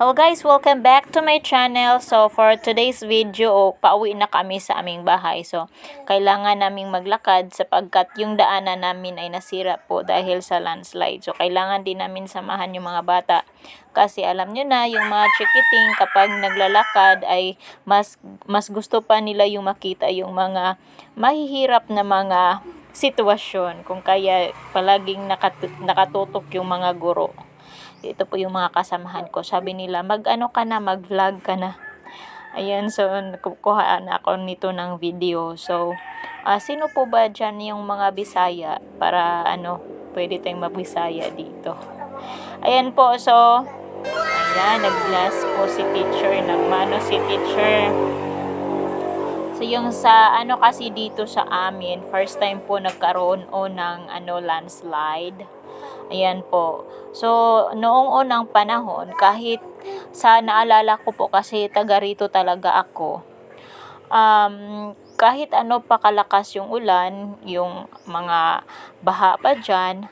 Hello guys, welcome back to my channel. So for today's video, pauwi na kami sa aming bahay. So kailangan naming maglakad sapagkat yung daanan namin ay nasira po dahil sa landslide. So kailangan din namin samahan yung mga bata. Kasi alam nyo na, yung mga chikiting kapag naglalakad ay mas, mas gusto pa nila yung makita yung mga mahihirap na mga sitwasyon. Kung kaya palaging nakat- nakatutok yung mga guro ito po yung mga kasamahan ko. Sabi nila, mag-ano ka na, mag-vlog ka na. Ayan, so kukuha na ako nito ng video. So, ah, sino po ba dyan yung mga Bisaya para ano, pwede tayong mabisaya dito. Ayan po, so, ayan, nag-glass po si teacher, nagmano si teacher. So, yung sa ano kasi dito sa amin, first time po nagkaroon o ng ano, landslide. Ayan po. So, noong unang panahon, kahit sa naalala ko po kasi taga rito talaga ako, um, kahit ano pa kalakas yung ulan, yung mga baha pa dyan,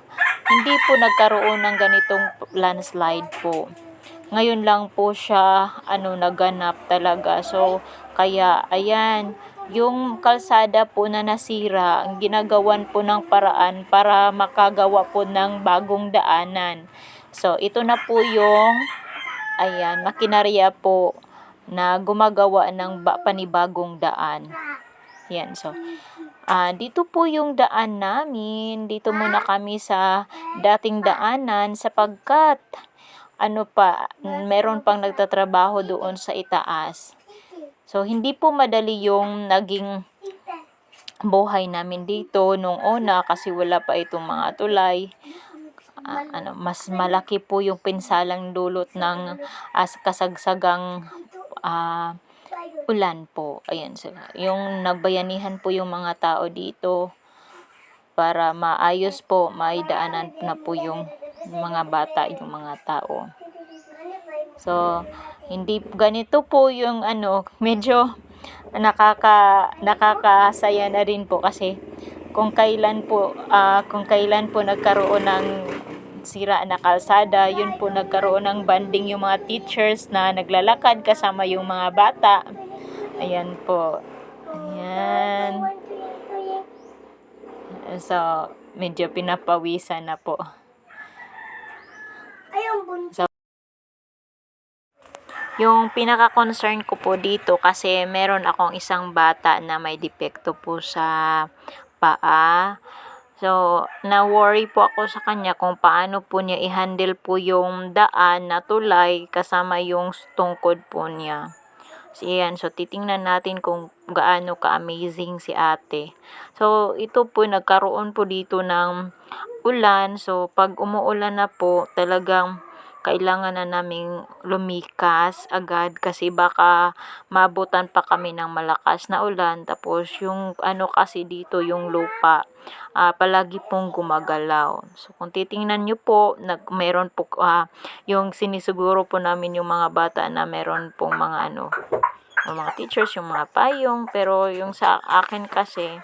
hindi po nagkaroon ng ganitong landslide po. Ngayon lang po siya ano naganap talaga. So kaya ayan, yung kalsada po na nasira, ginagawan po ng paraan para makagawa po ng bagong daanan. So ito na po yung ayan, makinarya po na gumagawa ng ba- panibagong daan. Yan, so Ah, dito po yung daan namin. Dito muna kami sa dating daanan sapagkat ano pa, meron pang nagtatrabaho doon sa itaas. So, hindi po madali yung naging buhay namin dito nung una kasi wala pa itong mga tulay. Ah, ano, mas malaki po yung pinsalang dulot ng as kasagsagang ah, ulan po. Ayan sila. Yung nagbayanihan po yung mga tao dito para maayos po, maidaanan na po yung mga bata, yung mga tao. So, hindi ganito po yung ano, medyo nakaka nakakasaya na rin po kasi kung kailan po ah, kung kailan po nagkaroon ng sira na kalsada, yun po nagkaroon ng banding yung mga teachers na naglalakad kasama yung mga bata. Ayan po. Ayan. So, medyo pinapawisan na po. So, yung pinaka-concern ko po dito kasi meron akong isang bata na may depekto po sa paa. So, na-worry po ako sa kanya kung paano po niya i-handle po yung daan na tulay kasama yung tungkod po niya. So, yan. So, titingnan natin kung gaano ka-amazing si ate. So, ito po, nagkaroon po dito ng ulan. So, pag umuulan na po, talagang kailangan na naming lumikas agad kasi baka mabutan pa kami ng malakas na ulan. Tapos yung ano kasi dito yung lupa ah, palagi pong gumagalaw. So kung titingnan nyo po nag, meron po ah, yung sinisiguro po namin yung mga bata na meron pong mga ano yung mga teachers yung mga payong. Pero yung sa akin kasi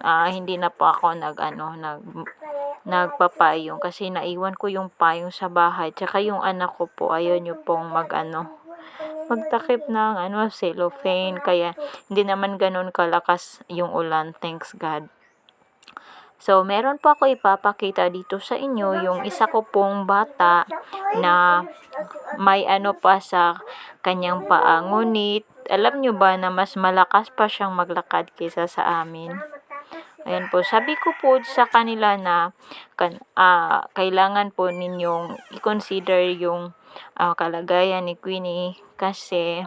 ah, hindi na po ako nag ano nag nagpapayong kasi naiwan ko yung payong sa bahay tsaka yung anak ko po ayaw nyo pong mag ano magtakip ng ano cellophane kaya hindi naman ganun kalakas yung ulan thanks God So, meron po ako ipapakita dito sa inyo yung isa ko pong bata na may ano pa sa kanyang paa. Ngunit, alam nyo ba na mas malakas pa siyang maglakad kaysa sa amin? Ayan po, sabi ko po sa kanila na kan, ah, kailangan po ninyong i-consider yung ah, kalagayan ni Queenie kasi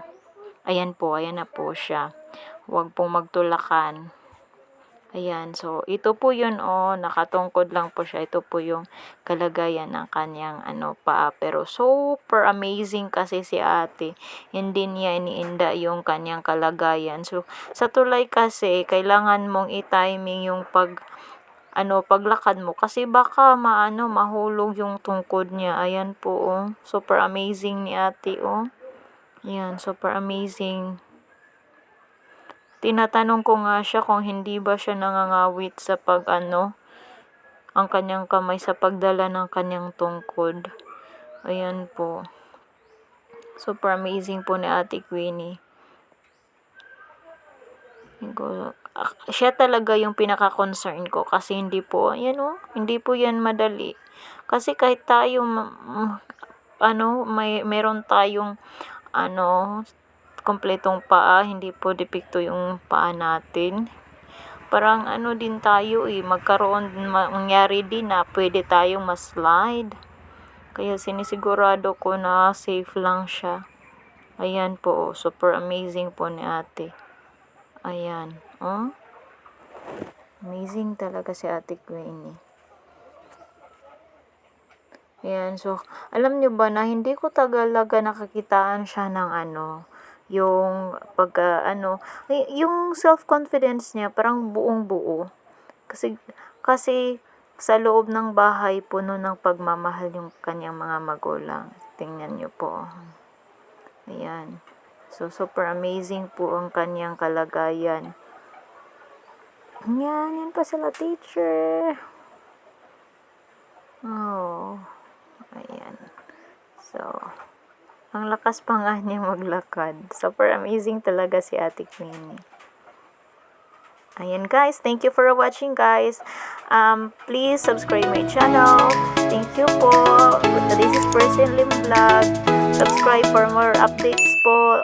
ayan po, ayan na po siya. Huwag pong magtulakan. Ayan, so ito po yun oh, nakatungkod lang po siya. Ito po yung kalagayan ng kanyang ano paa. Pero super amazing kasi si ate. Hindi niya iniinda yung kanyang kalagayan. So sa tulay kasi, kailangan mong i-timing yung pag ano, paglakad mo kasi baka maano mahulog yung tungkod niya. Ayan po oh. Super amazing ni ate oh. Ayan, super amazing. Tinatanong ko nga siya kung hindi ba siya nangangawit sa pag ano, ang kanyang kamay sa pagdala ng kanyang tungkod. Ayan po. Super amazing po ni Ate Queenie. Ah, siya talaga yung pinaka-concern ko kasi hindi po, yan o, hindi po yan madali. Kasi kahit tayo, ma- m- ano, may, meron tayong, ano, kompletong paa, hindi po depekto yung paa natin. Parang ano din tayo eh, magkaroon, ma- mangyari din na pwede tayong ma-slide. Kaya sinisigurado ko na safe lang siya. Ayan po, super amazing po ni ate. Ayan, oh. Amazing talaga si ate Queenie. Ayan, so, alam nyo ba na hindi ko tagalaga nakakitaan siya ng ano, yung pagka, ano, y- yung self-confidence niya parang buong buo. Kasi, kasi sa loob ng bahay puno ng pagmamahal yung kanyang mga magulang. Tingnan nyo po. Ayan. So, super amazing po ang kanyang kalagayan. Yan, yan pa sila teacher. Oh. Ayan. So, ang lakas pa nga niya maglakad. Super amazing talaga si Ate Queenie. Ayan guys, thank you for watching guys. Um, please subscribe my channel. Thank you po. This is Person Lim Vlog. Subscribe for more updates po.